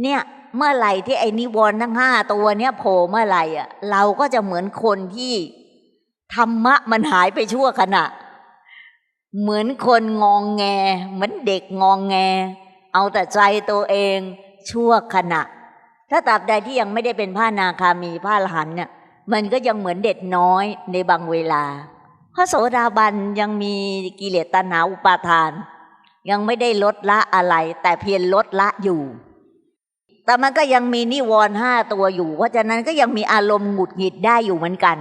เนี่ยเมื่อไหร่ที่ไอ้นิวรณ์ทั้งห้าตัวเนี่ยโผล่เมื่อไหร่อะเราก็จะเหมือนคนที่ธรรมะมันหายไปชั่วขณะ เหมือนคนงองแง เหมือนเด็กงองแง เอาแต่ใจตัวเองชั่วขณะ ถ้าตราบใดที่ยังไม่ได้เป็นพระนาคามีพระอรหันเนี่ยมันก็ยังเหมือนเด็กน้อยในบางเวลา พระโสดาบันยังมีกิเลสตัณหาอุปาทาน ยังไม่ได้ลดละอะไร แต่เพียงลดละอยู่ แต่มันก็ยังมีนิวรณ์ห้าตัวอยู่ เพราะฉะนั้นก็ยังมีอารมณ์หงุดหงิดได้อยู่เหมือนกัน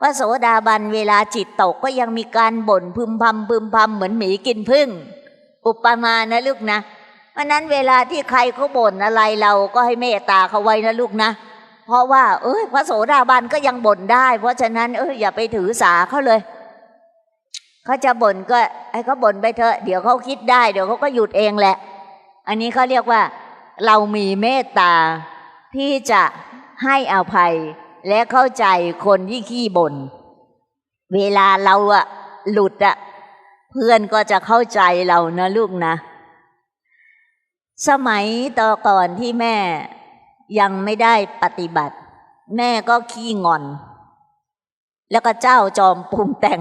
พระโสดาบันเวลาจิตตกก็ยังมีการบ่นพึมพำพึมพำเหมือนหมีกินพึ่ง อุปมานะลูกนะเพราะนั้นเวลาที่ใครเขาบ่นอะไรเราก็ให้เมตตาเขาไว้นะลูกนะ เพราะว่า เอ้ยพระโสดาบันก็ยังบ่นได้ เพราะฉะนั้นเอออย่าไปถือสาเขาเลยเขาจะบ่นก็ให้เขาบ่นไปเถอะเดี๋ยวเขาคิดได้ เดี๋ยวเขาก็หยุดเองแหละ อันนี้เขาเรียกว่า เรามีเมตตาที่จะให้อภัยและเข้าใจคนที่ขี้บ่นเวลาเราอะหลุดอะเพื่อนก็จะเข้าใจเรานะลูกนะ สมัยต่อก่อนที่แม่ยังไม่ได้ปฏิบัติ แม่ก็ขี้งอน แล้วก็เจ้าจอมปรุงแต่ง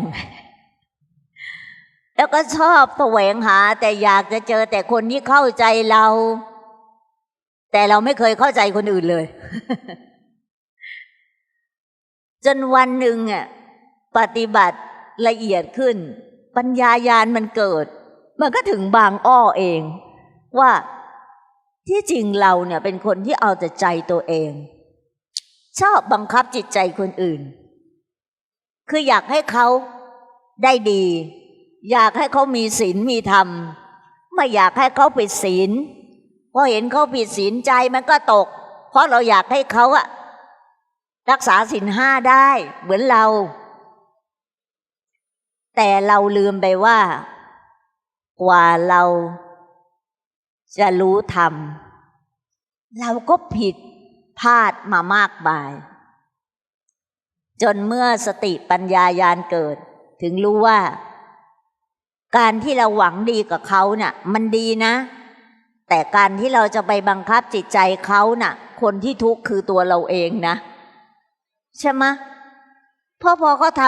แล้วก็ชอบแสวงหาแต่อยากจะเจอแต่คนที่เข้าใจเรา แต่เราไม่เคยเข้าใจคนอื่นเลย จนวันหนึ่งอะปฏิบัติละเอียดขึ้น ปัญญายาณมันเกิด มันก็ถึงบางอ้อเอง ว่าที่จริงเราเนี่ยเป็นคนที่เอาแต่ใจตัวเอง ชอบบังคับจิตใจคนอื่น คืออยากให้เขาได้ดี อยากให้เขามีศีลมีธรรม ไม่อยากให้เขาผิดศีล พอเห็นเขาผิดศีลใจมันก็ตก เพราะเราอยากให้เขาอะรักษาศีลห้าได้เหมือนเรา แต่เราลืมไปว่า กว่าเรา จะรู้ธรรม เราก็ผิดพลาดมามากมาย จนเมื่อสติปัญญายาณเกิด ถึงรู้ว่า การที่เราหวังดีกับเขาเนะ่ะ มันดีนะ แต่การที่เราจะไปบังคับจิตใจเขาน่ะ คนที่ทุกข์คือตัวเราเองนะ ใช่ไหมพราะพอเขาท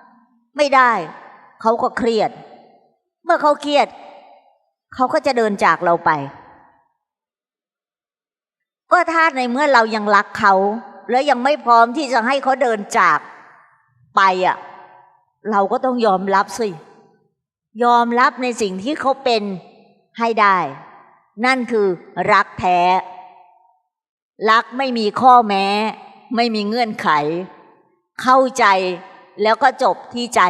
ำไม่ได้ เขาก็เครียด เมื่อเขาเครียด เขาก็จะเดินจากเราไป ก็ถ้าในเมื่อเรายังรักเขา แล้วยังไม่พร้อมที่จะให้เขาเดินจากไปอะ เราก็ต้องยอมรับสิ ยอมรับในสิ่งที่เขาเป็นให้ได้ นั่นคือรักแท้ รักไม่มีข้อแม้ ไม่มีเงื่อนไข เข้าใจแล้วก็จบที่ใจ